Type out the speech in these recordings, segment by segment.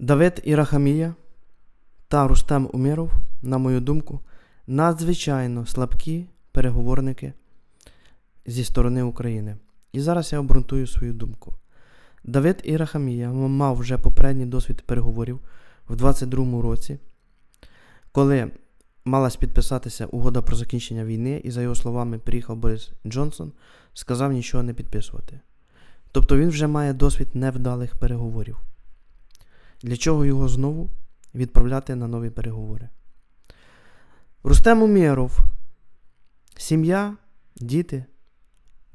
Давид Ірахамія та Рустем Уміров, на мою думку, надзвичайно слабкі переговорники зі сторони України. І зараз я обґрунтую свою думку. Давид Ірахамія мав вже попередній досвід переговорів в 22-му році, коли малась підписатися угода про закінчення війни, і, за його словами, приїхав Борис Джонсон, сказав нічого не підписувати. Тобто він вже має досвід невдалих переговорів. Для чого його знову відправляти на нові переговори? Рустем Умєров, сім'я, діти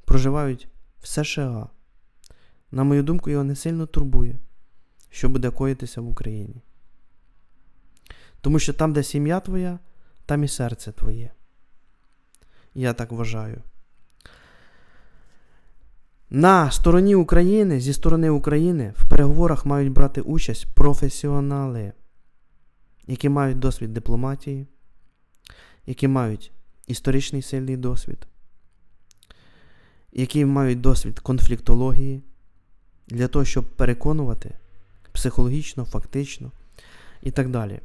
проживають в США. На мою думку, його не сильно турбує, що буде коїтися в Україні. Тому що там, де сім'я твоя, там і серце твоє. Я так вважаю. На стороні України, зі сторони України, в переговорах мають брати участь професіонали, які мають досвід дипломатії, які мають історичний сильний досвід, які мають досвід конфліктології, для того, щоб переконувати психологічно, фактично і так далі.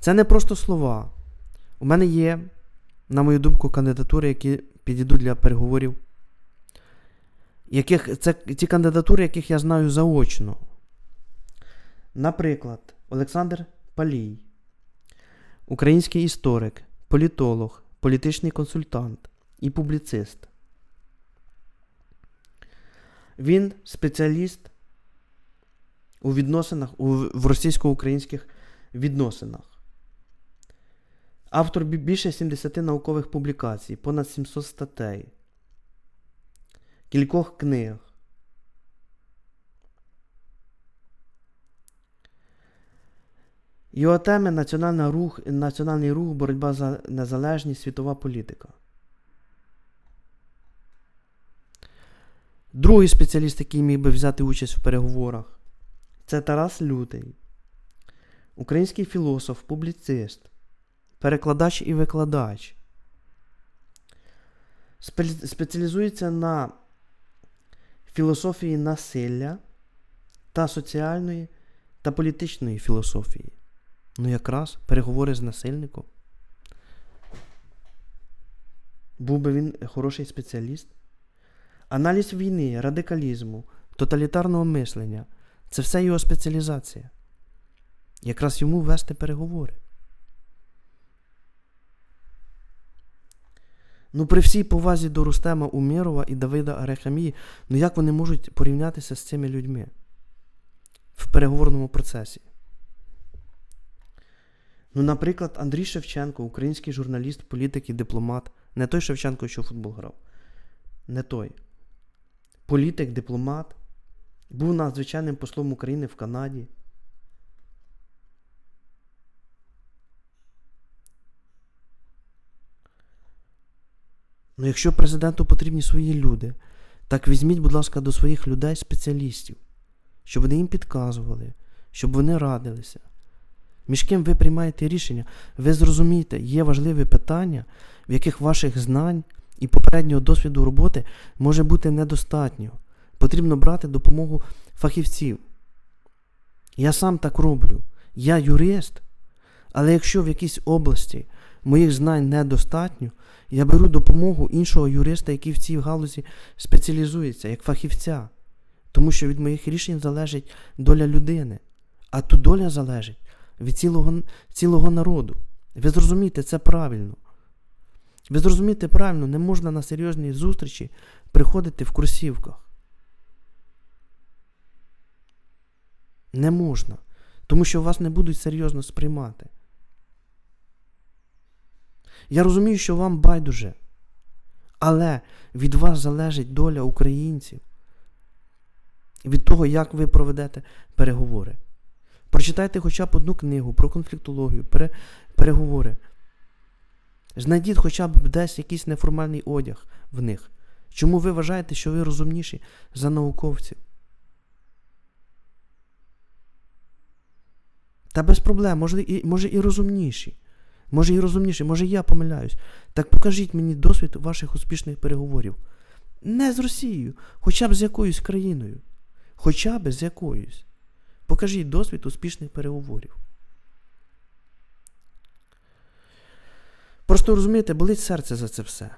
Це не просто слова. У мене є, на мою думку, кандидатури, які підійдуть для переговорів яких, це ті кандидатури, яких я знаю заочно. Наприклад, Олександр Палій, український історик, політолог, політичний консультант і публіцист. Він спеціаліст у відносинах у, в російсько-українських відносинах. Автор більше 70 наукових публікацій, понад 700 статей кількох книг. Його теми національний рух, національний рух, боротьба за незалежність, світова політика. Другий спеціаліст, який міг би взяти участь в переговорах, це Тарас Лютий, український філософ, публіцист, перекладач і викладач. Спеціалізується на філософії насилля та соціальної та політичної філософії. Ну, якраз переговори з насильником. Був би він хороший спеціаліст. Аналіз війни, радикалізму, тоталітарного мислення це все його спеціалізація. Якраз йому вести переговори. Ну, при всій повазі до Рустема Умєрова і Давида Арехамії, ну як вони можуть порівнятися з цими людьми в переговорному процесі? Ну, наприклад, Андрій Шевченко, український журналіст, політик і дипломат, не той Шевченко, що футбол грав. Не той. Політик, дипломат, був надзвичайним послом України в Канаді. Ну, якщо президенту потрібні свої люди, так візьміть, будь ласка, до своїх людей спеціалістів, щоб вони їм підказували, щоб вони радилися. Між ким ви приймаєте рішення, ви зрозумієте, є важливі питання, в яких ваших знань і попереднього досвіду роботи може бути недостатньо. Потрібно брати допомогу фахівців. Я сам так роблю. Я юрист, але якщо в якійсь області моїх знань недостатньо, я беру допомогу іншого юриста, який в цій галузі спеціалізується, як фахівця. Тому що від моїх рішень залежить доля людини, а тут доля залежить від цілого, цілого народу. Ви зрозумієте, це правильно. Ви зрозумієте правильно, не можна на серйозні зустрічі приходити в курсівках. Не можна. Тому що вас не будуть серйозно сприймати. Я розумію, що вам байдуже. Але від вас залежить доля українців. Від того, як ви проведете переговори. Прочитайте хоча б одну книгу про конфліктологію, пере, переговори. Знайдіть хоча б десь якийсь неформальний одяг в них. Чому ви вважаєте, що ви розумніші за науковців? Та без проблем, може і, може і розумніші. Може і розумніше, може я помиляюсь. Так покажіть мені досвід ваших успішних переговорів. Не з Росією, хоча б з якоюсь країною. Хоча б з якоюсь. Покажіть досвід успішних переговорів. Просто розумієте, болить серце за це все.